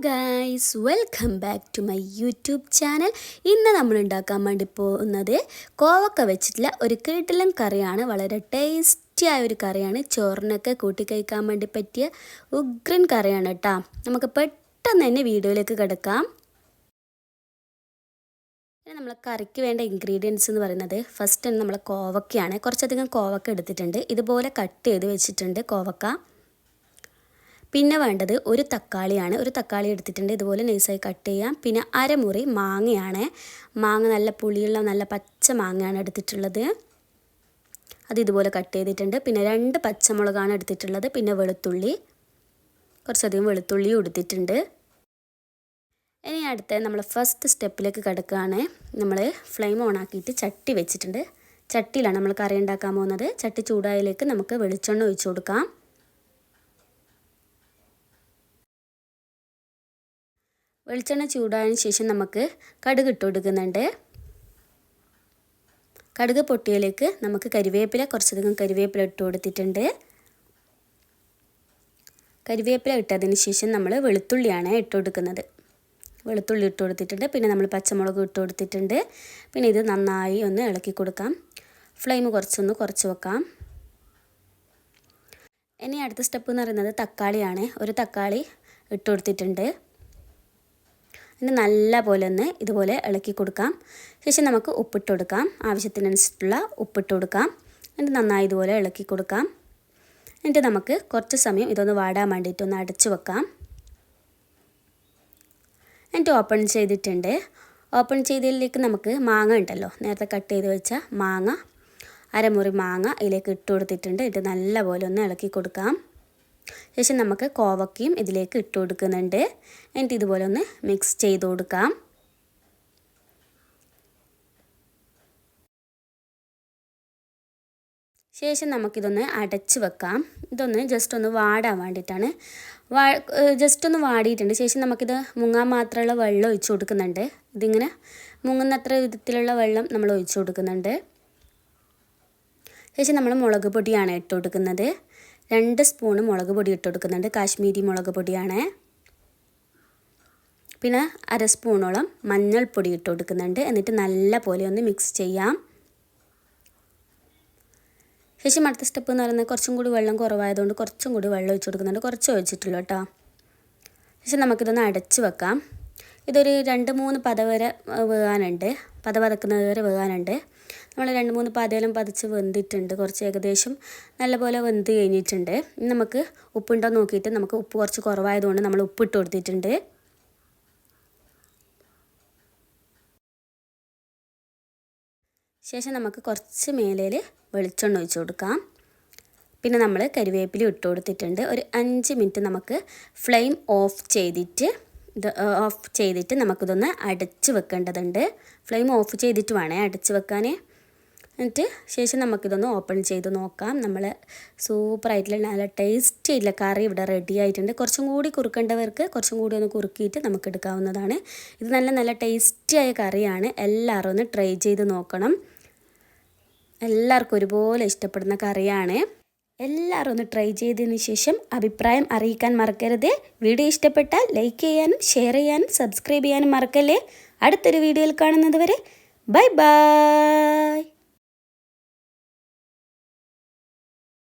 Guys welcome back to my YouTube channel ഇന്ന് നമ്മൾ ഉണ്ടാക്കാൻ വേണ്ടി പോകുന്നത് കോവക്ക വെച്ചിട്ടുള്ള ഒരു കീട്ടിലൻ കറിയാണ്. വളരെ ടേസ്റ്റി ആയ ഒരു കറിയാണ്. ചോറിനൊക്കെ കൂട്ടി കഴിക്കാൻ വേണ്ടി പറ്റിയ ഉഗ്രൻ കറിയാണ് കേട്ടോ. നമുക്ക് പെട്ടെന്ന് തന്നെ വീഡിയോയിലേക്ക് കിടക്കാം. പിന്നെ നമ്മൾ കറിക്ക് വേണ്ട ഇൻഗ്രീഡിയൻസ് എന്ന് പറയുന്നത് ഫസ്റ്റ് തന്നെ നമ്മൾ കോവക്കയാണ്. കുറച്ചധികം കോവക്ക എടുത്തിട്ടുണ്ട്. ഇതുപോലെ കട്ട് ചെയ്ത് വെച്ചിട്ടുണ്ട് കോവക്ക. പിന്നെ വേണ്ടത് ഒരു തക്കാളിയാണ്. ഒരു തക്കാളി എടുത്തിട്ടുണ്ട്. ഇതുപോലെ നൈസായി കട്ട് ചെയ്യാം. പിന്നെ അരമുറി മാങ്ങയാണ്. മാങ്ങ നല്ല പുളിയുള്ള നല്ല പച്ച മാങ്ങയാണ് എടുത്തിട്ടുള്ളത്. അത് ഇതുപോലെ കട്ട് ചെയ്തിട്ടുണ്ട്. പിന്നെ രണ്ട് പച്ചമുളകാണ് എടുത്തിട്ടുള്ളത്. പിന്നെ വെളുത്തുള്ളി. കുറച്ചധികം വെളുത്തുള്ളിയും എടുത്തിട്ടുണ്ട്. ഇനി അടുത്ത നമ്മൾ ഫസ്റ്റ് സ്റ്റെപ്പിലേക്ക് കിടക്കുകയാണ്. നമ്മൾ ഫ്ലെയിം ഓൺ ആക്കിയിട്ട് ചട്ടി വെച്ചിട്ടുണ്ട്. ചട്ടിയിലാണ് നമ്മൾ കറി ഉണ്ടാക്കാൻ പോകുന്നത്. ചട്ടി ചൂടായതിലേക്ക് നമുക്ക് വെളിച്ചെണ്ണ ഒഴിച്ചു കൊടുക്കാം. വെളിച്ചെണ്ണ ചൂടായതിന് ശേഷം നമുക്ക് കടുക് ഇട്ട് കൊടുക്കുന്നുണ്ട്. കടുക് പൊട്ടിയതിലേക്ക് നമുക്ക് കരിവേപ്പില കുറച്ചധികം കരിവേപ്പില ഇട്ട് കൊടുത്തിട്ടുണ്ട്. കരിവേപ്പില ഇട്ടതിന് ശേഷം നമ്മൾ വെളുത്തുള്ളിയാണ് ഇട്ട് കൊടുക്കുന്നത്. വെളുത്തുള്ളി ഇട്ട് കൊടുത്തിട്ടുണ്ട്. പിന്നെ നമ്മൾ പച്ചമുളക് ഇട്ട് കൊടുത്തിട്ടുണ്ട്. പിന്നെ ഇത് നന്നായി ഒന്ന് ഇളക്കി കൊടുക്കാം. ഫ്ലെയിം കുറച്ചൊന്ന് കുറച്ച് വെക്കാം. ഇനി അടുത്ത സ്റ്റെപ്പ് എന്ന് പറയുന്നത് തക്കാളിയാണ്. ഒരു തക്കാളി ഇട്ട് കൊടുത്തിട്ടുണ്ട്. എന്നിട്ട് നല്ല പോലെ ഒന്ന് ഇതുപോലെ ഇളക്കി കൊടുക്കാം. ശേഷം നമുക്ക് ഉപ്പിട്ട് കൊടുക്കാം. ആവശ്യത്തിനനുസരിച്ചുള്ള ഉപ്പിട്ട് കൊടുക്കാം. എന്നിട്ട് നന്നായി ഇതുപോലെ ഇളക്കി കൊടുക്കാം. എന്നിട്ട് നമുക്ക് കുറച്ച് സമയം ഇതൊന്ന് വാടാൻ വേണ്ടിയിട്ട് ഒന്ന് അടച്ചു വെക്കാം. എന്നിട്ട് ഓപ്പൺ ചെയ്തിട്ടുണ്ട്. ഓപ്പൺ ചെയ്തതിലേക്ക് നമുക്ക് മാങ്ങ ഉണ്ടല്ലോ. നേരത്തെ കട്ട് ചെയ്ത് വെച്ച മാങ്ങ അരമുറി മാങ്ങ ഇതിലേക്ക് ഇട്ട് കൊടുത്തിട്ടുണ്ട്. ഇത് നല്ലപോലെ ഒന്ന് ഇളക്കി കൊടുക്കാം. ശേഷം നമുക്ക് കോവക്കയും ഇതിലേക്ക് ഇട്ട് കൊടുക്കുന്നുണ്ട്. എന്നിട്ട് ഇതുപോലെ ഒന്ന് മിക്സ് ചെയ്ത് കൊടുക്കാം. ശേഷം നമുക്കിതൊന്ന് അടച്ച് വെക്കാം. ഇതൊന്ന് ജസ്റ്റ് ഒന്ന് വാടാൻ വേണ്ടിയിട്ടാണ് വാ ജസ്റ്റ് ഒന്ന് വാടിയിട്ടുണ്ട്. ശേഷം നമുക്കിത് മുങ്ങാൻ മാത്രമുള്ള വെള്ളം ഒഴിച്ചു കൊടുക്കുന്നുണ്ട്. ഇതിങ്ങനെ മുങ്ങുന്നത്ര വിധത്തിലുള്ള വെള്ളം നമ്മൾ ഒഴിച്ചു കൊടുക്കുന്നുണ്ട്. ശേഷം നമ്മൾ മുളക് പൊടിയാണ് ഇട്ട് കൊടുക്കുന്നത്. രണ്ട് സ്പൂണ് മുളക് പൊടി ഇട്ട് കൊടുക്കുന്നുണ്ട് കാശ്മീരി മുളക് പൊടിയാണ്. പിന്നെ അര സ്പൂണോളം മഞ്ഞൾപ്പൊടി ഇട്ട് കൊടുക്കുന്നുണ്ട് എന്നിട്ട് നല്ല പോലെ ഒന്ന് മിക്സ് ചെയ്യാം. ശേഷം അടുത്ത സ്റ്റെപ്പ് എന്ന് പറയുന്നത് കുറച്ചും കൂടി വെള്ളം കുറവായതുകൊണ്ട് കുറച്ചും കൂടി വെള്ളം ഒഴിച്ച് കൊടുക്കുന്നുണ്ട്. കുറച്ച് ഒഴിച്ചിട്ടുള്ളൂ കേട്ടോ. ശേഷം നമുക്കിതൊന്ന് അടച്ച് വെക്കാം. ഇതൊരു രണ്ട് മൂന്ന് പത വരെ വേകാനുണ്ട്. പത പതക്കുന്നത് വരെ വേകാനുണ്ട്. നമ്മൾ രണ്ട് മൂന്ന് പതയെല്ലാം പതച്ച് വെന്തിട്ടുണ്ട്. കുറച്ച് ഏകദേശം നല്ലപോലെ വെന്ത് കഴിഞ്ഞിട്ടുണ്ട്. നമുക്ക് ഉപ്പുണ്ടോ നോക്കിയിട്ട് നമുക്ക് ഉപ്പ് കുറച്ച് കുറവായതുകൊണ്ട് നമ്മൾ ഉപ്പിട്ട് കൊടുത്തിട്ടുണ്ട്. ശേഷം നമുക്ക് കുറച്ച് മേലയിൽ വെളിച്ചെണ്ണ ഒഴിച്ച് കൊടുക്കാം. പിന്നെ നമ്മൾ കരിവേപ്പില ഇട്ട് കൊടുത്തിട്ടുണ്ട്. ഒരു അഞ്ച് മിനിറ്റ് നമുക്ക് ഫ്ലെയിം ഓഫ് ചെയ്തിട്ട് ഇത് ഓഫ് ചെയ്തിട്ട് നമുക്കിതൊന്ന് അടച്ച് വെക്കേണ്ടതുണ്ട്. ഫ്ലെയിം ഓഫ് ചെയ്തിട്ട് വേണേ അടച്ച് വെക്കാൻ എന്നിട്ട് ശേഷം നമുക്കിതൊന്ന് ഓപ്പൺ ചെയ്ത് നോക്കാം. നമ്മൾ സൂപ്പറായിട്ടുള്ള നല്ല ടേസ്റ്റ് ആയിട്ടുള്ള കറി ഇവിടെ റെഡി ആയിട്ടുണ്ട്. കുറച്ചും കൂടി കുറുക്കേണ്ടവർക്ക് കുറച്ചും കൂടി ഒന്ന് കുറുക്കിയിട്ട് നമുക്ക് എടുക്കാവുന്നതാണ്. ഇത് നല്ല നല്ല ടേസ്റ്റിയായ കറിയാണ്. എല്ലാവരും ഒന്ന് ട്രൈ ചെയ്ത് നോക്കണം. എല്ലാവർക്കും ഒരുപോലെ ഇഷ്ടപ്പെടുന്ന കറിയാണ്. എല്ലാവരും ഒന്ന് ട്രൈ ചെയ്തതിന് ശേഷം അഭിപ്രായം അറിയിക്കാൻ മറക്കരുത്. വീഡിയോ ഇഷ്ടപ്പെട്ടാൽ ലൈക്ക് ചെയ്യാനും ഷെയർ ചെയ്യാനും സബ്സ്ക്രൈബ് ചെയ്യാനും മറക്കല്ലേ. അടുത്തൊരു വീഡിയോയിൽ കാണുന്നത് വരെ ബൈ ബൈ